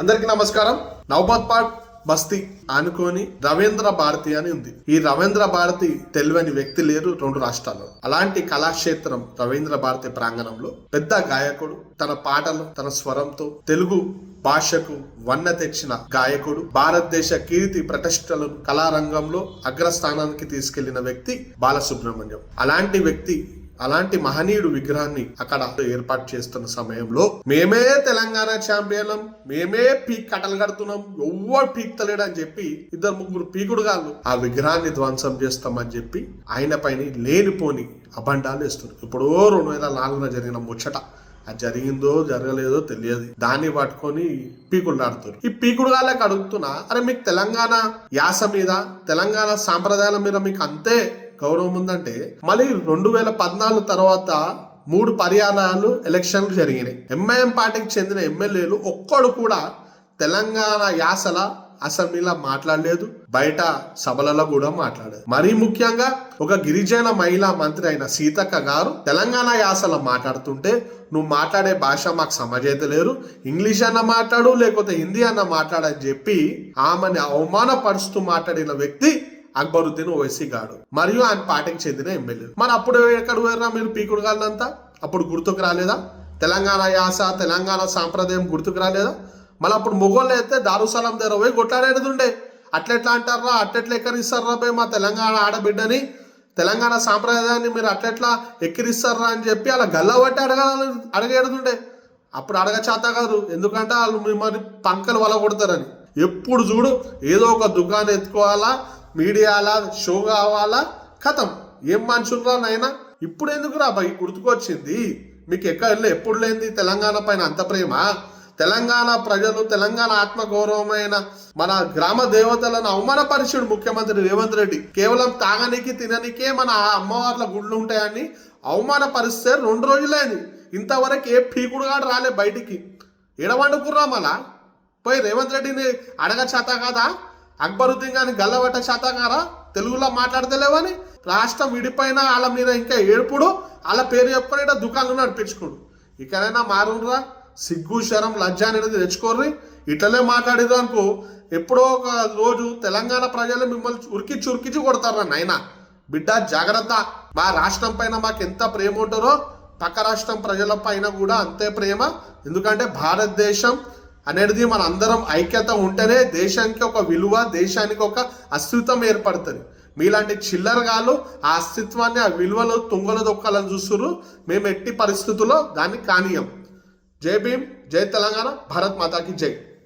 అందరికీ నమస్కారం. నవబత్ పాట్ బస్తీ అనుకోని రవీంద్ర భారతి అని ఉంది. ఈ రవీంద్ర భారతి తెలివని వ్యక్తి లేరు రెండు రాష్ట్రాల్లో. అలాంటి కళాక్షేత్రం రవీంద్ర భారతి ప్రాంగణంలో పెద్ద గాయకుడు తన పాటలు తన స్వరంతో తెలుగు భాషకు వన్న తెచ్చిన గాయకుడు భారతదేశ కీర్తి ప్రతిష్టలను కళారంగంలో అగ్రస్థానానికి తీసుకెళ్ళిన వ్యక్తి బాలసుబ్రహ్మణ్యం. అలాంటి వ్యక్తి అలాంటి మహనీయుడు విగ్రహాన్ని అక్కడ ఏర్పాటు చేస్తున్న సమయంలో మేమే తెలంగాణ ఛాంపియన్ మేమే పీక్ కట్టలు కడుతున్నాం ఎవ్వరు పీక్తలేడు అని చెప్పి ఇద్దరు ముగ్గురు పీకుడు గాళ్ళు ఆ విగ్రహాన్ని ధ్వంసం చేస్తామని చెప్పి ఆయన పైన లేనిపోని అబండాలు వేస్తున్నారు. ఇప్పుడు రెండు వేల నాలుగున జరిగిన ముచ్చట. అది జరిగిందో జరగలేదో తెలియదు. దాన్ని పట్టుకొని పీకుడు ఆడుతారు. ఈ పీకుడు గాళ్ళకి అడుగుతున్నా అరే మీకు తెలంగాణ యాస మీద తెలంగాణ సాంప్రదాయాల మీద మీకు అంతే గౌరవం ఉందంటే మళ్ళీ రెండు వేల పద్నాలుగు తర్వాత మూడు పర్యాణాలు ఎలక్షన్లు జరిగినాయి. ఎంఐఎం పార్టీకి చెందిన ఎమ్మెల్యేలు ఒక్కడు కూడా తెలంగాణ యాసల అసెంబ్లీలో మాట్లాడలేదు బయట సభలలో కూడా మాట్లాడలేదు. మరీ ముఖ్యంగా ఒక గిరిజన మహిళా మంత్రి అయిన సీతక్క గారు తెలంగాణ యాసలో మాట్లాడుతుంటే నువ్వు మాట్లాడే భాష మాకు సమజైతలేరు ఇంగ్లీష్ అన్న మాట్లాడు లేకపోతే హిందీ అన్న మాట్లాడని చెప్పి ఆమెని అవమానపరుస్తూ మాట్లాడిన వ్యక్తి అక్బరుద్దీన్ ఓవైసీ గాడు. మరియు ఆయన పార్టీకి చెందిన ఎమ్మెల్యే. మరి అప్పుడు ఎక్కడ పోయారా మీరు పీకుడు గాలంతా అప్పుడు గుర్తుకు రాలేదా? తెలంగాణ యాస తెలంగాణ సాంప్రదాయం గుర్తుకు రాలేదా? మళ్ళీ అప్పుడు మొగోళ్ళు అయితే దారుసలం దగ్గర పోయి కొట్లాడేది ఉండే అట్లెట్లా అంటారా అట్లెట్లా ఎక్కరిస్తారా పోయి మా తెలంగాణ ఆడబిడ్డని? తెలంగాణ సాంప్రదాయాన్ని మీరు అట్లెట్లా ఎక్కిరిస్తారా అని చెప్పి అలా గల్లబట్టి అడగాలి అడగేడుతుండే. అప్పుడు అడగ చేత కాదు. ఎందుకంటే వాళ్ళు మిమ్మల్ని పంకలు వల కొడతారని. ఎప్పుడు చూడు ఏదో ఒక దుకాణం ఎత్తుకోవాలా? మీడియాలా షో కావాలా? కథం. ఏం మనుషులరా నాయనా? ఇప్పుడు ఎందుకు రా గుర్తుకొచ్చింది? మీకు ఎక్కడ ఎప్పుడు లేనిది తెలంగాణ పైన అంత ప్రేమ? తెలంగాణ ప్రజలు తెలంగాణ ఆత్మగౌరవమైన మన గ్రామ దేవతలను అవమానపరిచాడు ముఖ్యమంత్రి రేవంత్ రెడ్డి. కేవలం తాగనీకి తిననీకే మన అమ్మవార్ల గుళ్ళు ఉంటాయని అవమానపరిస్తే రెండు రోజులైంది. ఇంతవరకు ఏ పీకుడుగాడు రాలే బయటికి. ఎడవండుకుర్రా మళ్ళా? పోయి రేవంత్ రెడ్డిని అడగ చేత అక్బరుద్దీన్ గాని గల్లబట్ట శాతకారా తెలుగులో మాట్లాడతలేవని రాష్ట్రం విడిపోయిన వాళ్ళ మీద ఇంకా ఏడుపుడు వాళ్ళ పేరు చెప్పుకొని ఈడ దుకాణం నడిపించుకోడు. ఇకనైనా మారురా సిగ్గు శరం లజ్జ అనేది తెచ్చుకోర్రి. ఇట్లనే మాట్లాడిరు అనుకో ఎప్పుడో ఒక రోజు తెలంగాణ ప్రజలు మిమ్మల్ని ఉరికిచ్చి ఉరికిచ్చి కొడతారా నాయనా. బిడ్డ జాగ్రత్త. మా రాష్ట్రం పైన మాకు ఎంత ప్రేమ ఉంటారో పక్క రాష్ట్రం ప్రజల పైన కూడా అంతే ప్రేమ. ఎందుకంటే భారతదేశం అనేది మన అందరం ఐక్యత ఉంటేనే దేశానికి ఒక విలువ దేశానికి ఒక అస్తిత్వం ఏర్పడుతుంది. మీలాంటి చిల్లరగాళ్ళు ఆ అస్తిత్వాన్ని ఆ విలువలు తుంగలు దొక్కాలని చూస్తున్నారు మేము ఎట్టి పరిస్థితుల్లో దాన్ని కానీయం. జై భీమ్ జై తెలంగాణ భారత్ మాతాకి జై.